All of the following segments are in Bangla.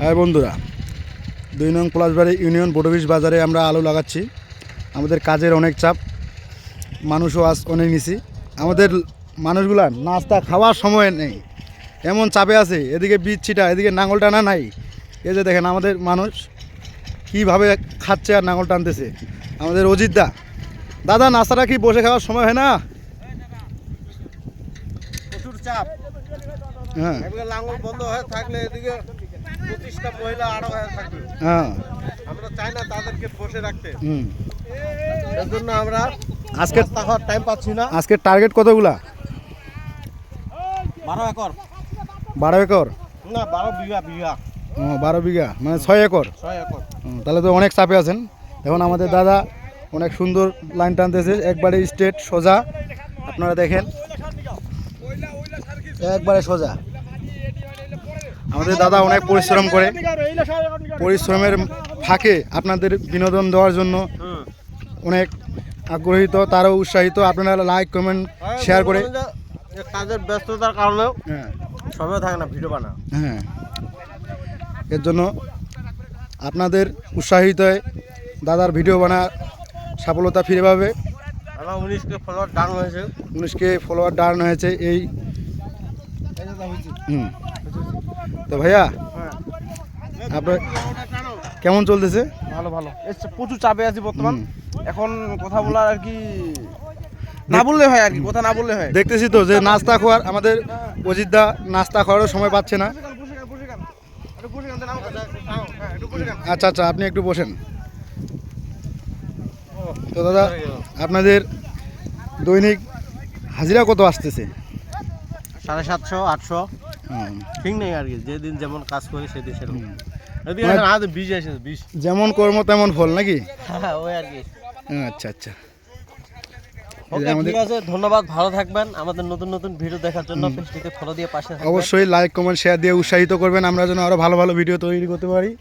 হ্যাঁ বন্ধুরা দুই নং পলাশবাড়ি ইউনিয়ন বোটবিশ বাজারে আমরা আলু লাগাচ্ছি। আমাদের কাজের অনেক চাপ মানুষও আজ অনেক নিছি। আমাদের মানুষগুলা নাস্তা খাওয়ার সময় নেই এমন চাপে আছে এদিকে বীজ ছিটা এদিকে নাঙল টানা নাই। এই যে দেখেন আমাদের মানুষ কীভাবে খাচ্ছে আর নাঙল টানতেছে। আমাদের অজিত দা দাদা নাস্তাটা কি বসে খাওয়ার সময় হয় না? প্রচুর চাপ। হ্যাঁ। লাঙ্গল বন্ধ হয়ে থাকলে এদিকে পঁচিশটা মহিলা আরও থাকবে। হ্যাঁ। আমরা চাই না তাদেরকে বসে রাখতে। হুম। এর জন্য আমরা আজকে নাস্তা টাইম পাচ্ছি না। টার্গেট কতগুলা? বারো একর। বারো একর? না বারো বিঘা বিঘা। ও, বারো বিঘা মানে ছয় একর? ছয় একর। তাহলে তো অনেক চাপে আছেন। এখন আমাদের দাদা অনেক সুন্দর লাইন টানতেছে। একবারে স্ট্রেট সোজা। আপনারা দেখেন। একবারে সোজা। আমাদের দাদা অনেক পরিশ্রম করে। পরিশ্রমের ফাঁকে আপনাদের বিনোদন দেওয়ার জন্য অনেক আগ্রহীত তারও উৎসাহিত। আপনারা লাইক কমেন্ট শেয়ার করে কাজের ব্যস্ততার কারণেও হ্যাঁ। সময় থাকে না ভিডিও বানা হ্যাঁ। এর জন্য আপনাদের উৎসাহিত হয়ে দাদার ভিডিও বানার সফলতা ফিরে পাবে। আমার উনিশকে ফলোয়ার ডাউন হয়েছে। উনিশকে ফলোয়ার ডাউন হয়েছে এই। হুম। তো ভাইয়া হ্যাঁ। আপনার কেমন চলতেছে? ভালো ভালো। এসছে প্রচুর চাপে আছি বর্তমান। এখন কথা বলার আর কি না বললে হয় আর কি কথা না বললে হয়। দেখতেছি তো যে নাস্তা খাওয়ার আমাদের অজিতদা নাস্তা খাওয়ারও সময় পাচ্ছে না। আচ্ছা আচ্ছা আপনি একটু বসেন। তো দাদা আপনাদের দৈনিক হাজিরা কত আসতেছে? সাড়ে সাতশো আটশো। ঠিক নেই আর কি যেদিন যেমন কাজ করি সেদিন সেরকম। হাতে যেমন কর্ম তেমন ফল নাকি? হ্যাঁ ওই আর কি। আচ্ছা আচ্ছা। আমাদের- ঠিক আছে ধন্যবাদ ভালো থাকবেন। আমাদের নতুন নতুন ভিডিও দেখার জন্য পেজটিকে ফলো দিয়ে পাশে থাকবেন। অবশ্যই লাইক কমেন্ট শেয়ার দিয়ে উৎসাহিত করবেন। আমরা যেন আরও ভালো ভালো ভিডিও তৈরি করতে পারি।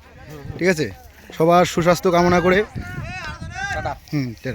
ঠিক আছে? সবার সুস্বাস্থ্য কামনা করে। হুম